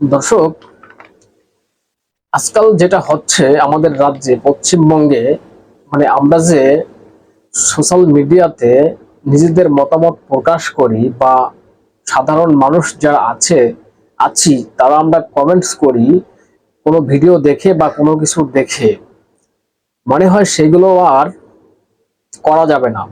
দর্শক, আজকাল যেটা হচ্ছে আমাদের রাজ্যে, পশ্চিমবঙ্গে মানে আমরা যে সোশ্যাল মিডিয়াতে নিজেদের মতামত প্রকাশ করি বা সাধারণ মানুষ যারা আছে, আছি, তারা আমরা কমেন্টস করি, কোনো ভিডিও দেখে বা কোনো কিছু দেখে। মনে হয় সেগুলো আর করা যাবে না।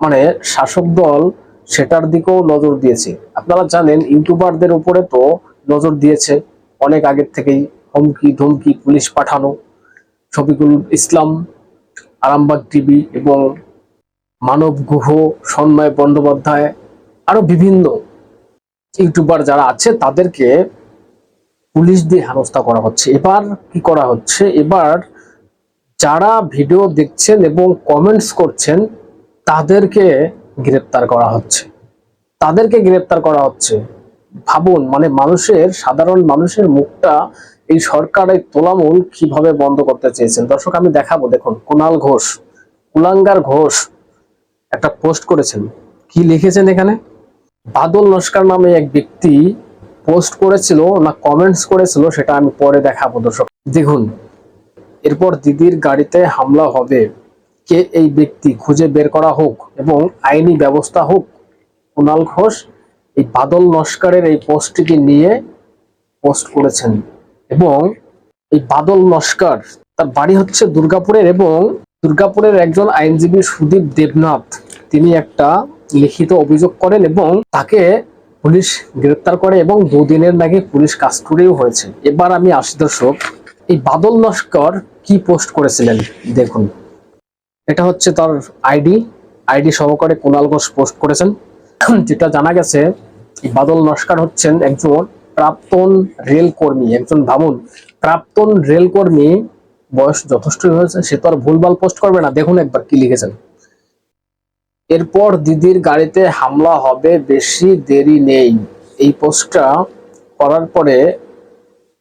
মানে শাসক দল সেটার দিকেও নজর দিয়েছে। আপনারা জানেন ইউটিউবারদের উপরে তো নজর দিয়েছে। অনেক আগের থেকেই হুমকি ধমকি পুলিশ পাঠানো। শফিকুল ইসলাম, আরামবাগ টিভি এবং মানব গুহ, সন্ময় বন্দ্যোপাধ্যায় আরও বিভিন্ন ইউটিউবার যারা আছে, তাদেরকে পুলিশ দিয়ে হেনস্থা করা হচ্ছে। এবার কি করা হচ্ছে? এবার যারা ভিডিও দেখছেন এবং কমেন্টস করছেন, তাদেরকে গ্রেপ্তার করা হচ্ছে। তাদেরকে গ্রেপ্তার করা হচ্ছে। ভাবুন মানে মানুষের, সাধারণ মানুষের মুখটা এই সরকারের তোলামূল কীভাবে বন্ধ করতে চেয়েছেন? দর্শক, আমি দেখাবো, দেখুন কুণাল ঘোষ, কুলাঙ্গার ঘোষ একটা পোস্ট করেছেন। কি লিখেছেন এখানে? বাদল নস্কর নামে এক ব্যক্তি পোস্ট করেছিল না কমেন্টস করেছিল, সেটা আমি পরে দেখাবো, দর্শক। দেখুন, এরপর দিদির গাড়িতে হামলা হবে। কে এই ব্যক্তি? খুঁজে বের করা হোক এবং আইনি ব্যবস্থা হোক। কুণাল ঘোষ এই বাদল নস্করের এই পোস্টটিকে নিয়ে পোস্ট করেছেন। এবং এই বাদল নস্কর, তার বাড়ি হচ্ছে দুর্গাপুরের এবং দুর্গাপুরের একজন আইনজীবী সুদীপ দেবনাথ, তিনি একটা লিখিত অভিযোগ করেন এবং তাকে পুলিশ গ্রেপ্তার করে এবং দুদিনের নাকি পুলিশ কাস্টডিও হয়েছে। এবার আমি আসি দর্শক, এই বাদল নস্কর কি পোস্ট করেছিলেন? দেখুন। এটা হচ্ছে তার আইডি আইডি সহকারে কুণাল ঘোষ পোস্ট করেছেন। যেটা জানা গেছে, বাদল নস্কর হচ্ছেন একজন প্রাক্তন রেল কর্মী একজন ভাবুন প্রাক্তন রেল কর্মী বয়স যথেষ্ট হয়েছে, সে তো আর ভুলভাল পোস্ট করবে না। দেখুন একবার কি লিখেছেন। এরপর দিদির গাড়িতে হামলা হবে, বেশি দেরি নেই। এই পোস্টটা করার পরে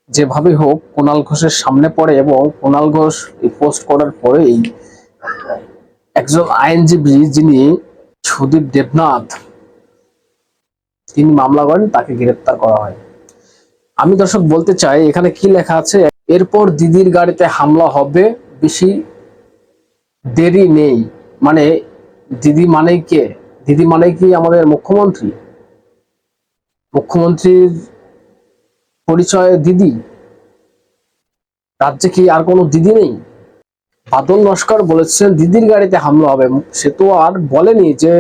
যেভাবে হোক কুণাল ঘোষের সামনে পড়ে এবং কুণাল ঘোষ এই পোস্ট করার পরেই একজন আইনজীবী যিনি সুদীপ দেবনাথ তিনি মামলা করেন, তাকে গ্রেপ্তার করা হয়। আমি দর্শক বলতে চাই, এখানে কি লেখা আছে? এরপর দিদির গাড়িতে হামলা হবে, বেশি দেরি নেই। মানে দিদি মানে কে? দিদি মানে কি আমাদের মুখ্যমন্ত্রী? মুখ্যমন্ত্রীর পরিচয় দিদি? রাজ্যে কি আর কোনো দিদি নেই? বাদল নস্কর বলেছেন, দিদির গাড়িতে হামলা হবে। সে তো আর বলেনি যে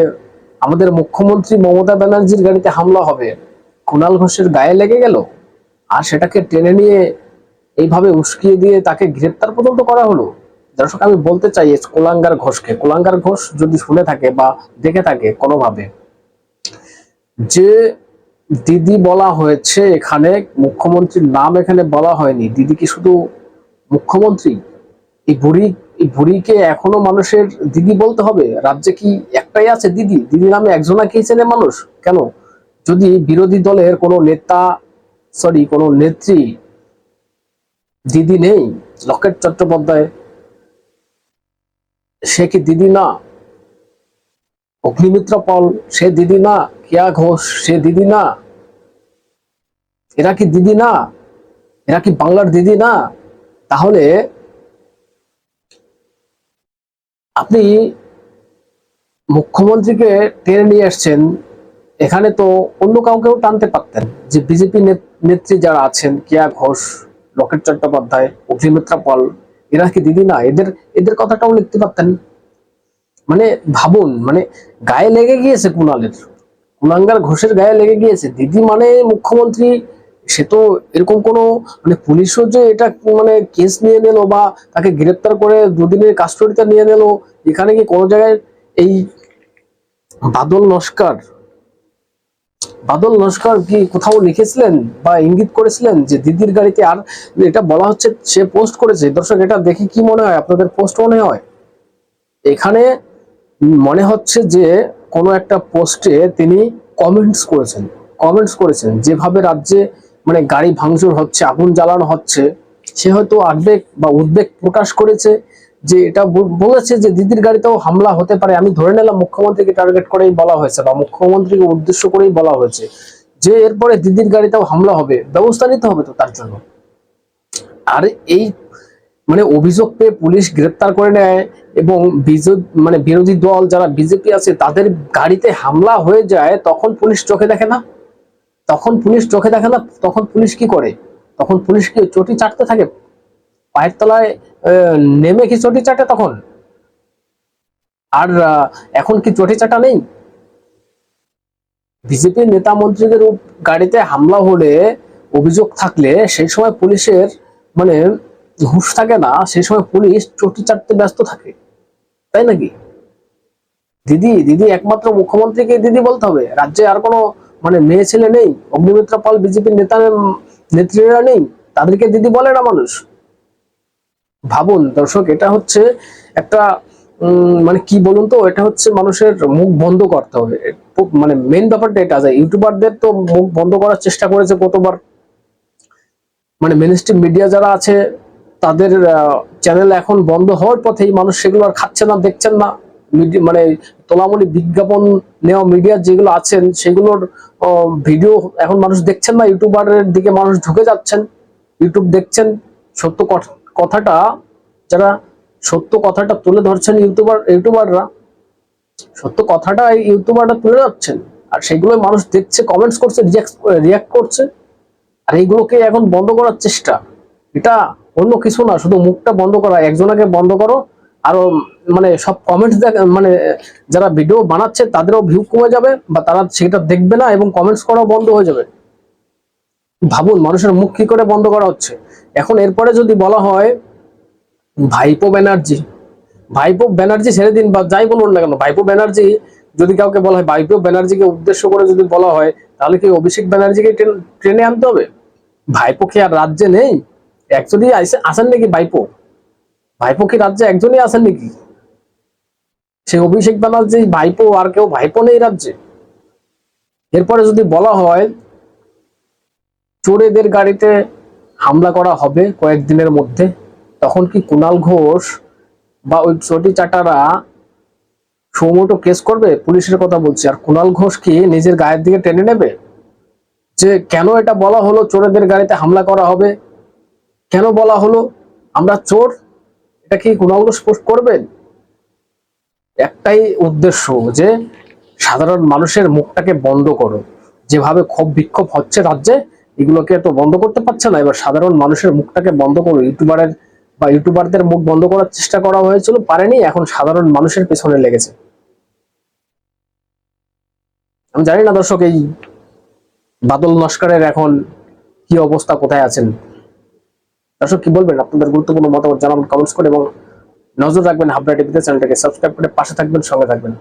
আমাদের মুখ্যমন্ত্রী মমতা ব্যানার্জির গাড়িতে হামলা হবে। কুণাল ঘোষের গায়ে লেগে গেল? আর সেটাকে টেনে নিয়ে এইভাবে উস্কিয়ে দিয়ে তাকে গ্রেপ্তার পর্যন্ত করা হলো? দর্শক, আমি বলতে চাই কুলাঙ্গার ঘোষকে। কোলাঙ্গার ঘোষ যদি শুনে থাকে বা দেখে থাকে কোনোভাবে। যে দিদি বলা হয়েছে এখানে, মুখ্যমন্ত্রীর নাম এখানে বলা হয়নি। দিদি কি শুধু মুখ্যমন্ত্রী? এই বুড়ি এই বুড়িকে এখনও মানুষের দিদি বলতে হবে? রাজ্যে কি একটাই আছে দিদি? দিদি নামে একজনাকেই চেনে মানুষ? কেন? যদি বিরোধী দলের কোনো নেতা সরি কোনো নেত্রী দিদি নেই, লকেট চট্টোপাধ্যায়, সে কি দিদি না? অগ্নিমিত্র পল, সে দিদি না? কেয়া ঘোষ, সে দিদি না? এরা কি দিদি না? এরা কি বাংলার দিদি না? তাহলে আপনি মুখ্যমন্ত্রীকে টেনে নিয়ে আসছেন এখানে তো অন্য কাউকেও টানতে পারতেন। যে বিজেপি নেত্রী যারা আছেন, কেয়া ঘোষ লকেট চট্টোপাধ্যায়, অগ্নিমিত্রা পল, এরা কি দিদি না? এদের এদের কথাটাও লিখতে পারতেন। মানে ভাবুন মানে গায়ে লেগে গিয়েছে কুণালের। কুণাঙ্গার ঘোষের গায়ে লেগে গিয়েছে। দিদি মানে মুখ্যমন্ত্রী সে তো এরকম কোনো মানে পুলিশও যে এটা মানে কেস নিয়ে নিল বা তাকে গ্রেপ্তার করে দুদিনের কাস্টডিতে নিয়ে নিল, এখানে কি কোনো জায়গায় এই বাদল নস্কর বাদল নস্কর কি কোথাও লিখেছিলেন বা ইঙ্গিত করেছিলেন যে দিদির গাড়িতে আর এটা বলা হচ্ছে সে পোস্ট করেছে? দর্শক, এটা দেখে কি মনে হয়? আপনাদের পোস্ট মনে হয়? এখানে মনে হচ্ছে যে কোনো একটা পোস্টে তিনি কমেন্টস করেছেন কমেন্টস করেছেন, যেভাবে রাজ্যে মানে গাড়ি ভাঙচুর হচ্ছে, আগুন জ্বালানো হচ্ছে, সে হয়তো আবেগ বা উদ্বেগ প্রকাশ করেছে যে এটা বলেছে যে দিদির গাড়িতেও হামলা হতে পারে। আমি ধরে নিলাম মুখ্যমন্ত্রীকে টার্গেট করেই বলা হয়েছে বা মুখ্যমন্ত্রীকে উদ্দেশ্য করেই বলা হয়েছে যে এরপরে দিদির গাড়িতেও হামলা হবে, ব্যবস্থা নিতে হবে তো তার জন্য। আর এই মানে অভিযোগ পেয়ে পুলিশ গ্রেপ্তার করে নেয় এবং মানে বিরোধী দল যারা বিজেপি আছে তাদের গাড়িতে হামলা হয়ে যায় তখন পুলিশ চোখে দেখে না? তখন পুলিশ চোখে দেখে না, তখন পুলিশ কি করে? তখন পুলিশ কি চটি চাটতে থাকে? পায়ের তলায় নেমে কি চটি চাটে তখন? আর এখন কি চটি চাটা নেই? বিজেপির নেতা মন্ত্রীদের গাড়িতে হামলা হলে অভিযোগ থাকলে সেই সময় পুলিশের মানে হুঁশ থাকে না, সেই সময় পুলিশ চটি চাটতে ব্যস্ত থাকে। তাই নাকি? দিদি দিদি একমাত্র মুখ্যমন্ত্রীকে দিদি বলতে হবে। রাজ্যে আর কোনো মানে মেয়ে ছেলে নেই, অগ্নিমিত্র পাল বিজেপির নেতা, নেত্রীরা নেই, তাদেরকে দিদি বলে না মানুষ? ভাবুন দর্শক, এটা হচ্ছে একটা মানে কি বলুন তো, এটা হচ্ছে মানুষের মুখ বন্ধ করতে হবে। মানে মেন ব্যাপারটা এটা যে ইউটিউবারদের তো মুখ বন্ধ করার চেষ্টা করেছে কতবার। মানে মেন মিডিয়া যারা আছে, তাদের চ্যানেল এখন বন্ধ হওয়ার পথেই মানুষ সেগুলো আর খাচ্ছে না, দেখছেন না। মানে তোলামুলি বিজ্ঞাপন নেওয়া মিডিয়া যেগুলো আছেন, সেগুলোর ভিডিও এখন মানুষ দেখছেন না, ইউটিউবারের দিকে মানুষ ঢুকে যাচ্ছেন, ইউটিউব দেখছেন। সত্য কথ- কথাটা, যারা সত্য কথাটা তুলে ধরছেন ইউটিউবার, ইউটিউবাররা, সত্য কথাটা ইউটিউবাররা তুলে যাচ্ছেন আর সেগুলো মানুষ দেখছে কমেন্টস করছে রিয়াক্ট করছে। আর এইগুলোকে এখন বন্ধ করার চেষ্টা। এটা অন্য কিছু না, শুধু মুখটা বন্ধ করা, একজনকে বন্ধ করো আরও মানে সব কমেন্টস দেখ মানে যারা ভিডিও বানাচ্ছে তাদেরও ভিউ কমে যাবে বা তারা সেটা দেখবে না এবং কমেন্টস করাও বন্ধ হয়ে যাবে। ভাবুন মানুষের মুখ কি করে বন্ধ করা হচ্ছে। এখন এরপরে যদি বলা হয়, ভাইপো ব্যানার্জি ভাইপো ব্যানার্জি ছেড়ে দিন বা যাই বলুন না কেন, ভাইপো ব্যানার্জি যদি কাউকে বলা হয়, ভাইপো ব্যানার্জিকে উদ্দেশ্য করে যদি বলা হয়, তাহলে কি অভিষেক ব্যানার্জিকে ট্রেন- আনতে হবে? ভাইপো কি আর রাজ্যে নেই? অ্যাকচুয়ালি আসেন নাকি ভাইপো? ভাইপো কি রাজ্যে একজনই আছেন নাকি? সে অভিষেক ব্যানার্জি, ভাইপো আর কেউ ভাইপো নেই রাজ্যে। এরপরে যদি বলা হয়, চোরেদের গাড়িতে হামলা করা হবে কয়েকদিনের মধ্যে, তখন কি কুণাল ঘোষ বা ওই চটি চাটারা সৌমটো কেস করবে? পুলিশের কথা বলছি। আর কুণাল ঘোষ কি নিজের গায়ের দিকে টেনে নেবে? যে কেন এটা বলা হলো চোরেদের গাড়িতে হামলা করা হবে? কেন বলা হলো আমরা চোর? এটা কি ঘোষ পোস্ট করবেন? একটাই উদ্দেশ্য যে সাধারণ মানুষের মুখটাকে বন্ধ করো। যেভাবে ক্ষোভ বিক্ষোভ হচ্ছে রাজ্যে, এগুলোকে তো বন্ধ করতে পারছে না। এবার সাধারণ মানুষের মুখটাকে বন্ধ করো। ইউটিউবারের বা ইউটিউবারদের মুখ বন্ধ করার চেষ্টা করা হয়েছিল, পারেনি, এখন সাধারণ মানুষের পেছনে লেগেছে। আমি জানি না দর্শক, এই বাদল নস্করের এখন কি অবস্থা, কোথায় আছেন? দর্শক কি বলবেন? আপনাদের গুরুত্বপূর্ণ মতামত জানাবেন কমেন্টস করে এবং নজর রাখবেন হাবড়া টিভিতে চ্যানেলটাকে। সাবস্ক্রাইব করে পাশে থাকবেন, সঙ্গে থাকবেন।